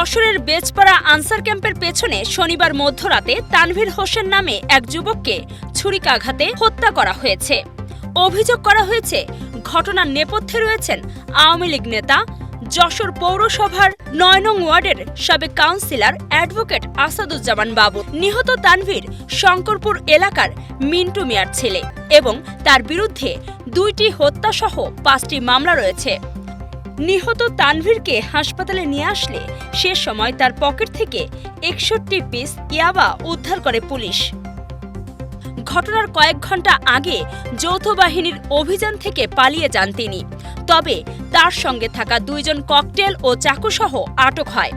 যশোরের বেজপাড়া আনসার ক্যাম্পের পেছনে শনিবার মধ্যরাতে তানভীর হোসেন নামে এক যুবককে ছুরিকাঘাতে হত্যা করা হয়েছে। অভিযোগ করা হয়েছে, ঘটনার নেপথ্যে রয়েছেন আওয়ামী লীগ নেতা, যশোর পৌরসভার নয় নং ওয়ার্ডের সাবেক কাউন্সিলর অ্যাডভোকেট আসাদুজ্জামান বাবু। নিহত তানভীর শঙ্করপুর এলাকার মিন্টু মিয়ার ছেলে এবং তার বিরুদ্ধে দুইটি হত্যাসহ পাঁচটি মামলা রয়েছে। নিহত তানভীরকে হাসপাতালে নিয়ে আসলে সে সময় তার পকেট থেকে একষট্টি পিস ইয়াবা উদ্ধার করে পুলিশ। ঘটনার কয়েক ঘণ্টা আগে যৌথ বাহিনীর অভিযান থেকে পালিয়ে যান তিনি। তবে তার সঙ্গে থাকা দুইজন ককটেল ও চাকুসহ আটক হয়।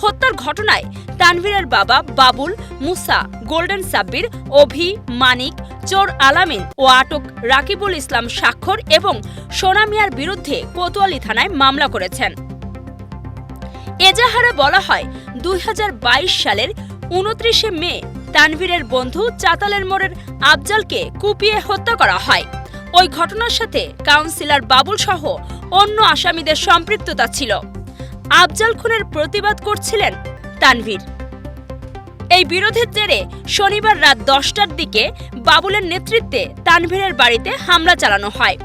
হত্যার ঘটনায় তানভীরের বাবা বাবুল, মুসা, গোল্ডেন সাব্বির, অভি, মানিক, চোর আলামিন ও আটক রাকিবুল ইসলাম স্বাক্ষর এবং সোনা মিয়ার বিরুদ্ধে কোতোয়ালি থানায় মামলা করেছেন। এজাহারে বলা হয়, দুই হাজার বাইশ সালের উনত্রিশে মে তানভীরের বন্ধু চাতালের মোড়ের আফজালকে কুপিয়ে হত্যা করা হয়। ওই ঘটনার সাথে কাউন্সিলর বাবুল সহ অন্য আসামিদের সম্পৃক্ততা ছিল। আফজাল খুনের প্রতিবাদ করছিলেন তানভীর। এই বিরোধের জেরে শনিবার রাত দশটার দিকে বাবুলের নেতৃত্বে তানভীরের বাড়িতে হামলা চালানো হয়।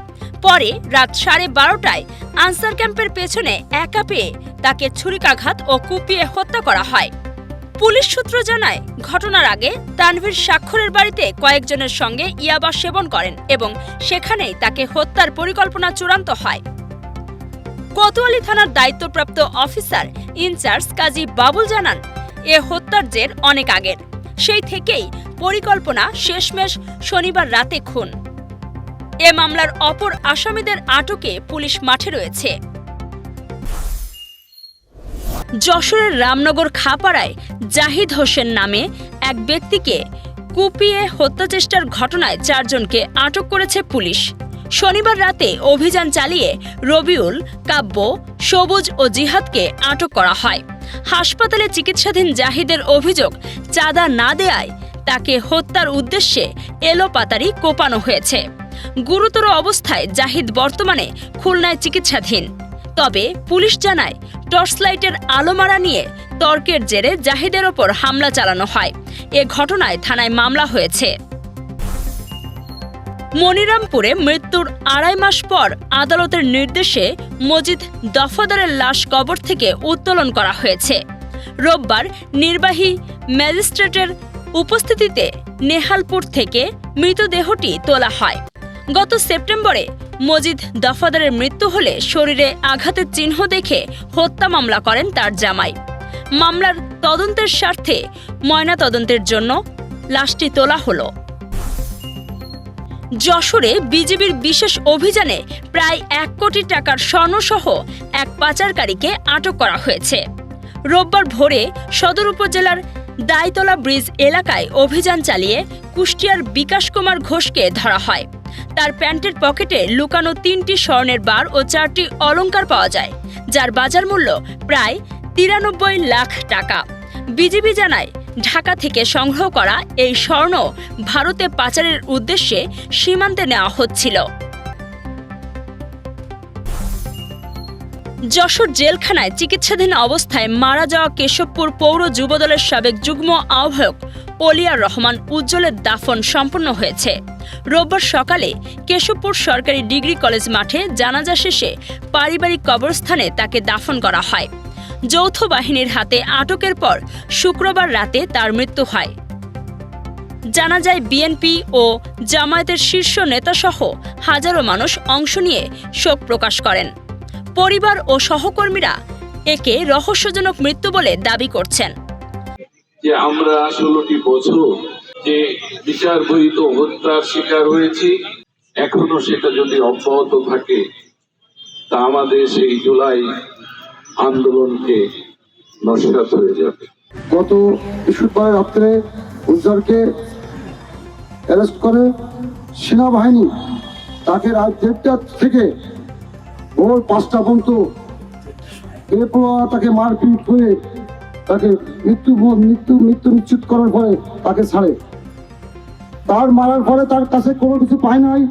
পরে রাত সাড়ে বারোটায় আনসার ক্যাম্পের পেছনে একা পেয়ে তাকে ছুরিকাঘাত ও কুপিয়ে হত্যা করা হয়। পুলিশ সূত্র জানায়, ঘটনার আগে তানভীর স্বাক্ষরের বাড়িতে কয়েকজনের সঙ্গে ইয়াবা সেবন করেন এবং সেখানেই তাকে হত্যার পরিকল্পনা চূড়ান্ত হয়। কোতোয়ালি থানার দায়িত্বপ্রাপ্ত অফিসার ইনচার্জ কাজী বাবুল জানান, এ হত্যার জের অনেক আগের। সেই থেকেই পরিকল্পনা শেষমেশ শনিবার রাতে খুন। এ মামলার অপর আসামিদের আটকে পুলিশ মাঠে রয়েছে। যশোরের রামনগর খাপাড়ায় জাহিদ হোসেন নামে এক ব্যক্তিকে কুপিয়ে হত্যাচেষ্টার ঘটনায় চারজনকে আটক করেছে পুলিশ। শনিবার রাতে অভিযান চালিয়ে রবিউল, কাব্য, সবুজ ও জিহাদকে আটক করা হয়। হাসপাতালে চিকিৎসাধীন জাহিদের অভিযোগ চাঁদা না দেয়ায় তাকে হত্যার উদ্দেশ্যে এলোপাতারি কোপানো হয়েছে। গুরুতর অবস্থায় জাহিদ বর্তমানে খুলনায় চিকিৎসাধীন। তবে পুলিশ জানায়, টর্চলাইটের আলোমারা নিয়ে তর্কের জেরে জাহিদের ওপর হামলা চালানো হয়। এ ঘটনায় থানায় মামলা হয়েছে। মনিরামপুরে মৃত্যুর আড়াই মাস পর আদালতের নির্দেশে মজিদ দফাদারের লাশ কবর থেকে উত্তোলন করা হয়েছে। রোববার নির্বাহী ম্যাজিস্ট্রেটের উপস্থিতিতে নেহালপুর থেকে মৃতদেহটি তোলা হয়। গত সেপ্টেম্বরে মজিদ দফাদারের মৃত্যু হলে শরীরে আঘাতের চিহ্ন দেখে হত্যা মামলা করেন তার জামাই। মামলার তদন্তের স্বার্থে ময়না তদন্তের জন্য লাশটি তোলা হলো। যশোরে বিজিবির বিশেষ অভিযানে প্রায় এক কোটি টাকার স্বর্ণসহ এক পাচারকারীকে আটক করা হয়েছে। রোববার ভোরে সদর উপজেলার দায়তলা ব্রিজ এলাকায় অভিযান চালিয়ে কুষ্টিয়ার বিকাশ কুমার ঘোষকে ধরা হয়। তার প্যান্টের পকেটে লুকানো তিনটি স্বর্ণের বার ও চারটি অলংকার পাওয়া যায়, যার বাজার মূল্য প্রায় তিরানব্বই লাখ টাকা। বিজিবি জানায় ঢাকা থেকে সংগ্রহ করা এই স্বর্ণ ভারতে পাচারের উদ্দেশ্যে সীমান্তে নেওয়া হচ্ছিল। যশোর জেলখানায় চিকিৎসাধীন অবস্থায় মারা যাওয়া কেশবপুর পৌর যুবদলের সাবেক যুগ্ম আহ্বায়ক অলিয়ার রহমান উজ্জ্বলের দাফন সম্পন্ন হয়েছে। রোববার সকালে কেশবপুর সরকারি ডিগ্রি কলেজ মাঠে জানাজা শেষে পারিবারিক কবরস্থানে তাকে দাফন করা হয়। যৌথ বাহিনীর হাতে আটকের পর শুক্রবার রাতে তার মৃত্যু হয়। জানা যায়, বিএনপি ও জামায়াতের শীর্ষ নেতাসহ হাজারো মানুষ অংশ নিয়ে শোক প্রকাশ করেন। পরিবার ও সহকর্মীরা একে রহস্যজনক মৃত্যু বলে দাবি করছেন। যে আমরা ষোলোটি বছর যে বিচার বহিত হত্যার শিকার হয়েছি, এখনও সেটা যদি অব্যাহত থাকে, তা আমাদের সেই জুলাই আন্দোলনকে নস্বাত হয়ে যাবে। গত বৃহস্পতিবার রাত্রে উজ্জ্বলকে অ্যারেস্ট করে সেনাবাহিনী। তাকে রাত দেড়টা থেকে ভোর পাঁচটা পর্যন্ত এরপর তাকে মারপিট করে তাকে মৃত্যু মৃত্যু মৃত্যু নিশ্চিত করার পরে তাকে ছাড়ে। তার মারার পরে তার কাছে কোনো কিছু পায় নাই,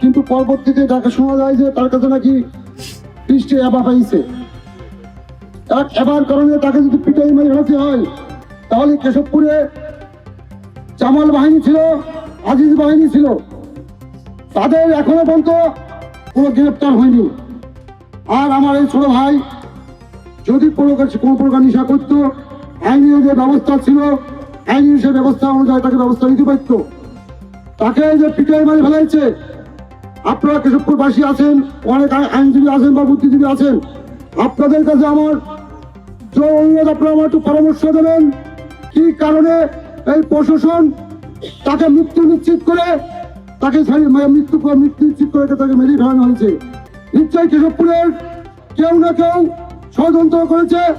কিন্তু পরবর্তীতে তাকে শোনা যায় যে তার কাছে নাকি পৃষ্ঠে অ্যাবা পাইছে। এক কারণে তাকে যদি পিটাই মেরে হতে হয়, তাহলে কেশবপুরে জামাল বাহিনী ছিল, আজিজ বাহিনী ছিল। তাদের এখনও পর্যন্ত কোনো গ্রেপ্তার হয়নি। আর আমার এই ছোট ভাই যদি কোনো কোনো প্রকার নিশা করতো আইনি যে ব্যবস্থা ছিল আইনি সে ব্যবস্থা অনুযায়ী তাকে ব্যবস্থা নিতে পারতো। তাকে যে পিটাই মারি ফেলাইছে, আপনারা কেশবপুরবাসী আছেন, অনেক আই- আইনজীবী আছেন বা বুদ্ধিজীবী আছেন, আপনাদের কাছে আমার অনুরোধ আপনারা আমার একটু পরামর্শ দেবেন। কি কারণে এই প্রশাসন তাকে মৃত্যু নিশ্চিত করে, তাকে মানে মৃত্যু করে- মৃত্যু নিশ্চিত করে তাকে মেরে ফেলানো হয়েছে? নিশ্চয়ই কেশবপুরের কেউ না কেউ ষড়যন্ত্র করেছে।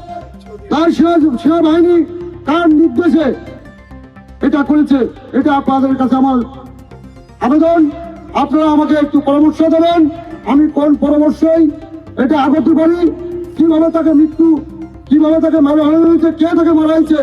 তার সেনা, সেনাবাহিনী কার নির্দেশে এটা করেছে? এটা আপনাদের কাছে আমার আবেদন। আপনারা আমাকে একটু পরামর্শ দেবেন। আমি কোন পরামর্শই এটা আগত পারি কীভাবে তাকে মৃত্যু কীভাবে তাকে মারা হয়েছে কে তাকে মারা হয়েছে?